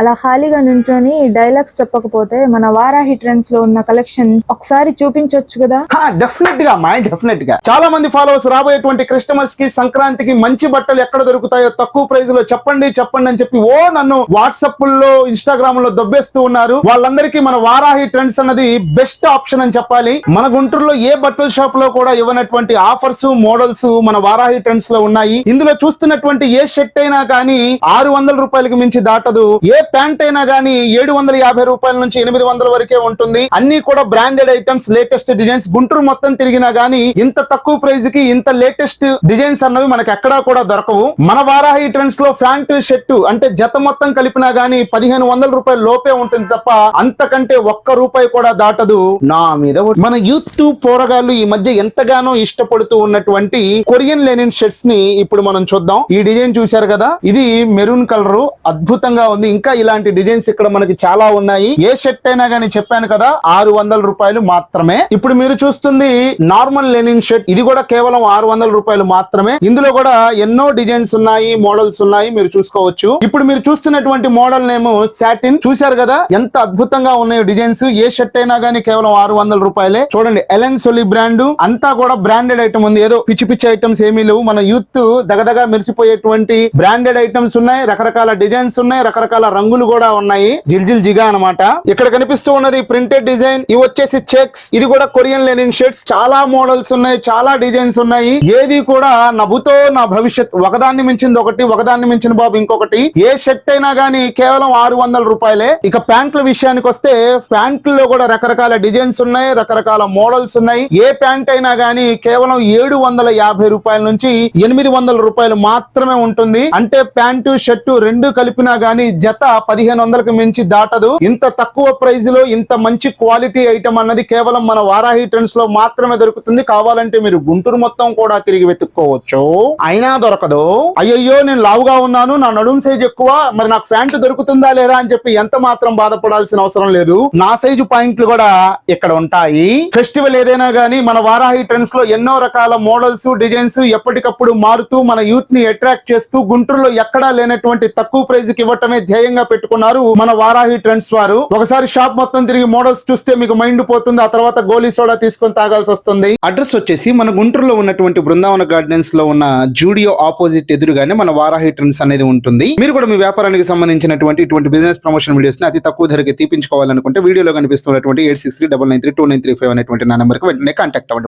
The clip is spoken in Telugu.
అలా ఖాళీగా నుంచొని డైలాగ్స్ చెప్పకపోతే మన వారాహి ట్రెండ్స్లో ఉన్న కలెక్షన్ ఒకసారి చూపించొచ్చు కదా? డెఫినెట్గా మై డెఫినెట్గా. చాలా మంది ఫాలోవర్స్ రాబోయేటువంటి క్రిస్టమస్కి సంక్రాంతికి మంచి బట్టలు ఎక్కడ దొరుకుతాయో తక్కువ ప్రైస్లో చెప్పండి చెప్పండి అని చెప్పి ఓ నన్ను వాట్సాప్లో ఇన్స్టాగ్రామ్లో దొబ్బేస్తూ ఉన్నారు. వాళ్ళందరికీ మన వారాహి ట్రెండ్స్ అన్నది బెస్ట్ ఆప్షన్ అని చెప్పాలి. మన గుంటూరులో ఏ బట్టల షాప్లో కూడా ఇవ్వనటువంటి ఆఫర్స్ మోడల్స్ మన వారాహి ట్రెండ్స్లో ఉన్నాయి. ఇందులో చూస్తున్నటువంటి ఏ షర్ట్ అయినా కానీ ఆరు వందల రూపాయలకి మించి దాటదు. ఏ ప్యాంట్ అయినా కానీ ఏడు వందల యాభై రూపాయల నుంచి ఎనిమిది వందల వరకే ఉంటుంది. అన్ని కూడా branded items latest designs. Guntur మొత్తం తిరిగినా గానీ ఇంత తక్కువ ప్రైస్కి ఇంత లేటెస్ట్ డిజైన్స్ అన్నవి మనకి ఎక్కడా కూడా దొరకవు. మన వారాహి ట్రెండ్స్లో ప్యాంటు షర్టు అంటే జత మొత్తం కలిపినా గానీ పదిహేను వందల రూపాయల లోపే ఉంటుంది తప్ప అంతకంటే ఒక్క రూపాయి కూడా దాటదు. నా మీద మన యూత్ పోరగాళ్ళు ఈ మధ్య ఎంతగానో ఇష్టపడుతూ ఉన్నటువంటి కొరియన్ లెనిన్ షర్ట్స్ని ఇప్పుడు మనం చూద్దాం. ఈ డిజైన్ చూశారు కదా? ఇది మెరూన్ కలర్ అద్భుతంగా ఉంది. ఇంకా ఇలాంటి డిజైన్స్ ఇక్కడ మనకి చాలా ఉన్నాయి. ఏ షర్ట్ అయినా గానీ చెప్పాను కదా ఆరు వందల రూపాయలు మాత్రమే. ఇప్పుడు మీరు చూస్తుంది నార్మల్ లెనిన్ షర్ట్ ఇది కూడా కేవలం ఆరు వందల రూపాయలు మాత్రమే. ఇందులో కూడా ఎన్నో డిజైన్స్ ఉన్నాయి మోడల్స్ ఉన్నాయి మీరు చూసుకోవచ్చు. ఇప్పుడు మీరు చూస్తున్నటువంటి మోడల్ నేమ్ సాటిన్. చూశారు కదా ఎంత అద్భుతంగా ఉన్నాయో డిజైన్స్. ఏ షర్ట్ అయినా గానీ కేవలం ఆరు వందల రూపాయలే. చూడండి ఎలెన్ సొలి బ్రాండ్. అంతా కూడా బ్రాండెడ్ ఐటమ్ ఉంది. ఏదో పిచ్చి పిచ్చి ఐటమ్స్ ఏమీ లేవు. మన యూత్ దగదగా మెరిసిపోయేటువంటి బ్రాండెడ్ ఐటమ్స్ ఉన్నాయి రకరకాల డిజైన్స్ ఉన్నాయి రకరకాల రంగులు కూడా ఉన్నాయి. జిల్ జిల్ జిగా అనమాట ఇక్కడ కనిపిస్తూ ఉన్నది ప్రింటెడ్ డిజైన్. ఇవి వచ్చేసి చెక్స్. ఇది కూడా కొరియన్ లెనిన్ షర్ట్స్ చాలా మోడల్స్ ఉన్నాయి. చాలా డిజైన్స్ ఉన్నాయి. ఏది కూడా నవ్వుతో నా భవిష్యత్ ఒకదాన్ని మించింది ఒకటి ఒకదాన్ని మించిన బాబు ఇంకొకటి. ఏ షర్ట్ అయినా గానీ కేవలం ఆరు వందల రూపాయలే. ఇక ప్యాంట్ల విషయానికి వస్తే ప్యాంట్లలో కూడా రకరకాల డిజైన్స్ ఉన్నాయి. రకరకాల మోడల్స్ ఉన్నాయి. ఏ ప్యాంట్ అయినా గానీ కేవలం ఏడు వందల యాభై రూపాయల నుంచి ఎనిమిది వందల రూపాయలు మాత్రమే ఉంటుంది. అంటే ప్యాంటు షర్టు రెండు కలిపినా గానీ జత పదిహేను వందలకు మించి దాటదు. ఇంత తక్కువ ప్రైస్లో ఇంత మంచి క్వాలిటీ ఐటమ్ అన్నది కేవలం మన వారాహి ట్రెండ్స్లో మాత్రమే దొరుకుతుంది. కావాలంటే మీరు గుంటూరు మొత్తం కూడా తిరిగి వెతుక్కోవచ్చు. అయినా దొరకదు. అయ్యయ్యో నేను లావుగా ఉన్నాను. నా నడుం సైజ్ ఎక్కువ. మరి నాకు ప్యాంటు దొరుకుతుందా లేదా అని చెప్పి ఎంత మాత్రం బాధపడాల్సిన అవసరం లేదు. నా సైజు పాయింట్లు కూడా ఇక్కడ ఉంటాయి. ఫెస్టివల్ ఏదైనా గానీ మన వారాహి ట్రెండ్స్లో ఎన్నో రకాల మోడల్స్ డిజైన్స్ ఎప్పటికప్పుడు మారుతూ మన యూత్ని అట్రాక్ట్ చేస్తూ గుంటూరులో ఎక్కడా లేనటువంటి తక్కువ ప్రైజ్కి ఇవ్వటమే ధ్యేయంగా పెట్టుకున్నారు మన వారాహి ట్రెండ్స్ వారు. ఒకసారి షాప్ మొత్తం తిరిగి మోడల్స్ చూస్తే మీకు మైండ్ పోతుంది ఆ తర్వాత గోలీ సోడా తీసుకొని తాగాల్సి వస్తుంది. అడ్రస్ వచ్చేసి మన గుంటూరులో ఉన్నటువంటి బృందావన గార్డెన్స్లో ఉన్న జూడియో ఆపోజిట్ ఎదురుగానే మన వారాహి ట్రెండ్స్ అనేది ఉంటుంది. మీరు కూడా మీ వ్యాపారానికి సంబంధించినటువంటి ఇటువంటి బిజినెస్ ప్రమోషన్ వీడియోస్ని అతి తక్కువ ధరకి తీపించుకోవాలనుకుంటే వీడియోలో కనిపిస్తున్నటువంటి eight six three double nine three two nine three five అనేటువంటి నా నెంబర్కి వెంటనే కాంటాక్ట్ అవ్వండి.